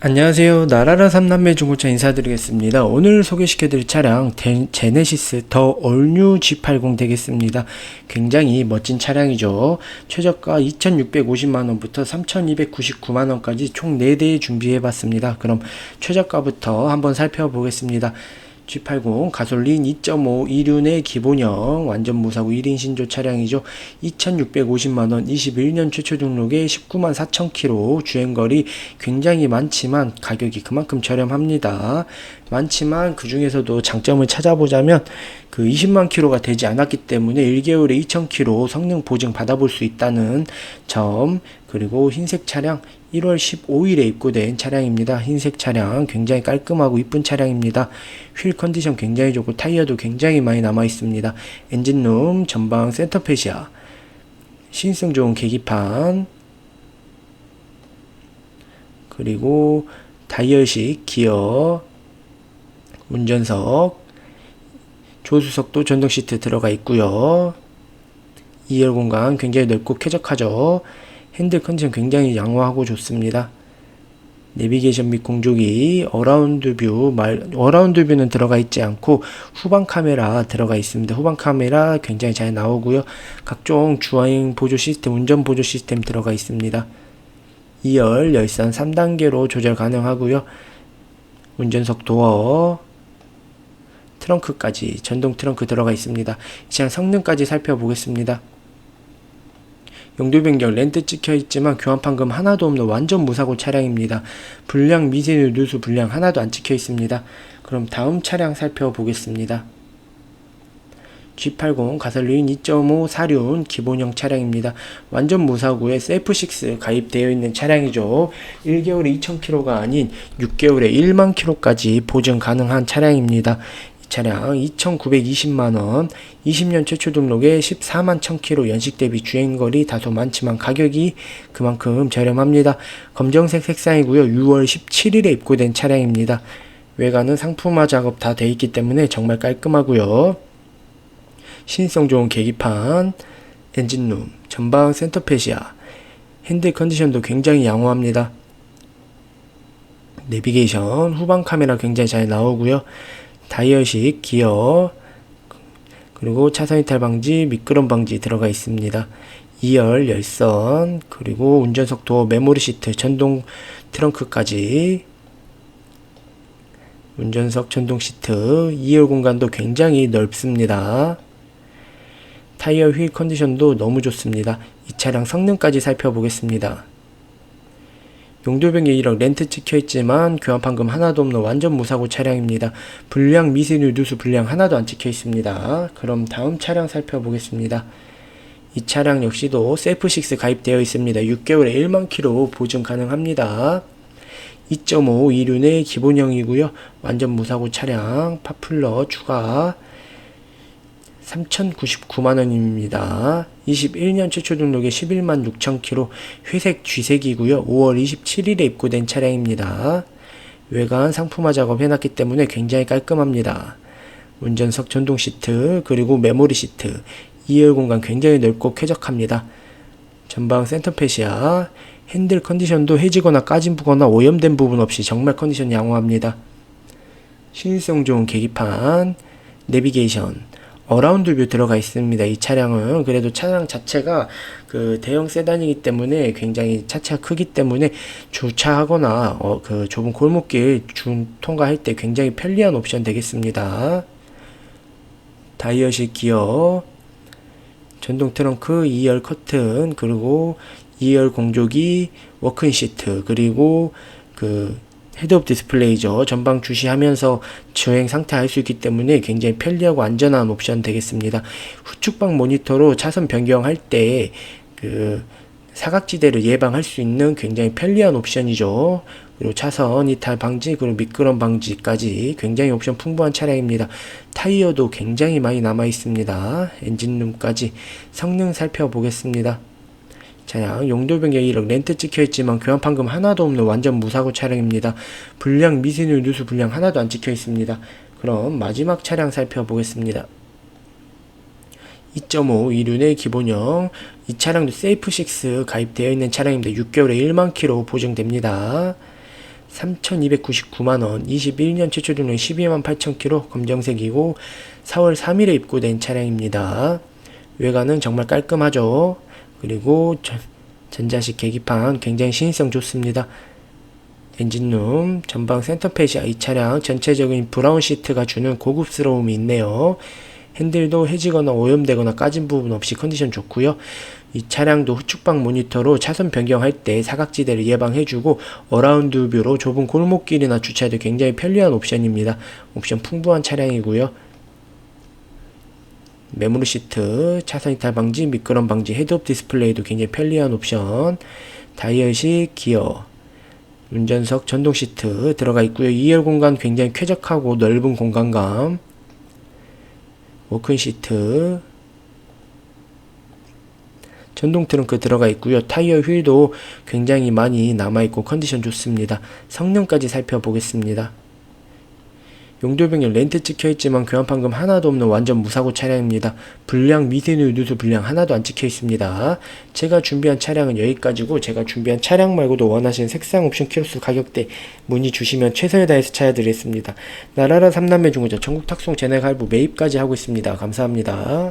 안녕하세요. 나라라 삼남매 중고차 인사드리겠습니다. 오늘 소개시켜드릴 차량 데, 제네시스 더 올뉴 G80 되겠습니다. 굉장히 멋진 차량이죠. 최저가 2,650만원부터 3,299만원까지 총 4대 준비해봤습니다. 그럼 최저가부터 한번 살펴보겠습니다. G80 가솔린 2.5 이륜의 기본형 완전 무사고 1인 신조 차량이죠. 2,650만원 21년 최초 등록에 19만 4천 킬로 주행거리 굉장히 많지만 가격이 그만큼 저렴합니다. 많지만 그 중에서도 장점을 찾아보자면 그 20만 킬로가 되지 않았기 때문에 1개월에 2천 킬로 성능 보증 받아볼 수 있다는 점 그리고 흰색 차량 1월 15일에 입고된 차량입니다. 흰색 차량 굉장히 깔끔하고 이쁜 차량입니다. 휠 컨디션 굉장히 좋고 타이어도 굉장히 많이 남아 있습니다. 엔진룸, 전방 센터페시아, 신성 좋은 계기판, 그리고 다이얼식 기어, 운전석, 조수석도 전동 시트 들어가 있고요. 2열 공간 굉장히 넓고 쾌적하죠. 핸들 컨디션 굉장히 양호하고 좋습니다. 내비게이션 및 공조기, 어라운드 뷰, 말, 어라운드 뷰는 들어가 있지 않고 후방 카메라 들어가 있습니다. 후방 카메라 굉장히 잘 나오고요. 각종 주행 보조 시스템, 운전 보조 시스템 들어가 있습니다. 2열 열선 3단계로 조절 가능하고요. 운전석 도어, 트렁크까지 전동 트렁크 들어가 있습니다. 이 차량 성능까지 살펴보겠습니다. 용도 변경 렌트 찍혀 있지만 교환 판금 하나도 없는 완전 무사고 차량입니다. 불량 미세누 누수 불량 하나도 안 찍혀 있습니다. 그럼 다음 차량 살펴보겠습니다. G80 가솔린 2.5 사륜 기본형 차량입니다. 완전 무사고에 셀프6 가입되어 있는 차량이죠. 1개월에 2,000km가 아닌 6개월에 1만 km까지 보증 가능한 차량입니다. 차량 2,920만원, 20년 최초 등록에 14만 1000km 연식 대비 주행거리 다소 많지만 가격이 그만큼 저렴합니다. 검정색 색상이고요. 6월 17일에 입고된 차량입니다. 외관은 상품화 작업 다 돼 있기 때문에 정말 깔끔하고요. 신성 좋은 계기판, 엔진룸, 전방 센터페시아, 핸들 컨디션도 굉장히 양호합니다. 내비게이션, 후방 카메라 굉장히 잘 나오고요. 다이얼식 기어 그리고 차선 이탈 방지, 미끄럼 방지 들어가 있습니다. 2열 열선 그리고 운전석 도어 메모리 시트 전동 트렁크까지 운전석 전동 시트 2열 공간도 굉장히 넓습니다. 타이어 휠 컨디션도 너무 좋습니다. 이 차량 성능까지 살펴보겠습니다. 용도병에 1억 렌트 찍혀있지만 교환 판금 하나도 없는 완전 무사고 차량입니다. 불량 미세누 누수 불량 하나도 안 찍혀있습니다. 그럼 다음 차량 살펴보겠습니다. 이 차량 역시도 셀프6 가입되어 있습니다. 6개월에 1만 킬로 보증 가능합니다. 2.5 이륜의 기본형이고요. 완전 무사고 차량 파플러 추가 3,099만원입니다. 21년 최초 등록에 11만 6천 킬로 회색 쥐색이고요. 5월 27일에 입고된 차량입니다. 외관 상품화 작업 해놨기 때문에 굉장히 깔끔합니다. 운전석 전동 시트 그리고 메모리 시트 2열 공간 굉장히 넓고 쾌적합니다. 전방 센터페시아 핸들 컨디션도 해지거나 까진 부거나 오염된 부분 없이 정말 컨디션 양호합니다. 신성 좋은 계기판 내비게이션 어라운드 뷰 들어가 있습니다. 이 차량은 그래도 차량 자체가 그 대형 세단이기 때문에 굉장히 차체가 크기 때문에 주차하거나 어, 그 좁은 골목길 준 통과할 때 굉장히 편리한 옵션 되겠습니다. 다이어식 기어, 전동 트렁크 2열 커튼, 그리고 2열 공조기, 워크인 시트, 그리고 그 헤드업 디스플레이죠. 전방 주시하면서 주행 상태 알 수 있기 때문에 굉장히 편리하고 안전한 옵션 되겠습니다. 후측방 모니터로 차선 변경할 때 그 사각지대를 예방할 수 있는 굉장히 편리한 옵션이죠. 그리고 차선 이탈 방지 그리고 미끄럼 방지까지 굉장히 옵션 풍부한 차량입니다. 타이어도 굉장히 많이 남아 있습니다. 엔진룸까지 성능 살펴보겠습니다. 차량 용도 변경 1억 렌트 찍혀있지만 교환 판금 하나도 없는 완전 무사고 차량입니다. 불량 미세누 누수 불량 하나도 안 찍혀있습니다. 그럼 마지막 차량 살펴보겠습니다. 2.5 이륜의 기본형 이 차량도 세이프6 가입되어 있는 차량입니다. 6개월에 1만 킬로 보증됩니다. 3,299만원, 21년 최초 등록 12만 8,000km, 검정색이고 4월 3일에 입고된 차량입니다. 외관은 정말 깔끔하죠. 그리고 전, 전자식 계기판 굉장히 신인성 좋습니다. 엔진룸, 전방 센터페시아 이 차량 전체적인 브라운 시트가 주는 고급스러움이 있네요. 핸들도 해지거나 오염되거나 까진 부분 없이 컨디션 좋고요. 이 차량도 후측방 모니터로 차선 변경할 때 사각지대를 예방해주고 어라운드 뷰로 좁은 골목길이나 주차에도 굉장히 편리한 옵션입니다. 옵션 풍부한 차량이고요. 메모리 시트, 차선 이탈 방지, 미끄럼 방지, 헤드업 디스플레이도 굉장히 편리한 옵션. 다이얼식 기어, 운전석 전동 시트 들어가 있고요. 2열 공간 굉장히 쾌적하고 넓은 공간감. 워크인 시트. 전동 트렁크 들어가 있고요. 타이어 휠도 굉장히 많이 남아 있고 컨디션 좋습니다. 성능까지 살펴보겠습니다. 용도병력 렌트 찍혀 있지만 교환판금 하나도 없는 완전 무사고 차량입니다. 불량 미세누 누수 불량 하나도 안 찍혀 있습니다. 제가 준비한 차량은 여기까지고 제가 준비한 차량 말고도 원하시는 색상 옵션 키로수 가격대 문의 주시면 최선을 다해서 찾아드리겠습니다. 나라라 삼남매 중고차 전국 탁송 재nek 할부 매입까지 하고 있습니다. 감사합니다.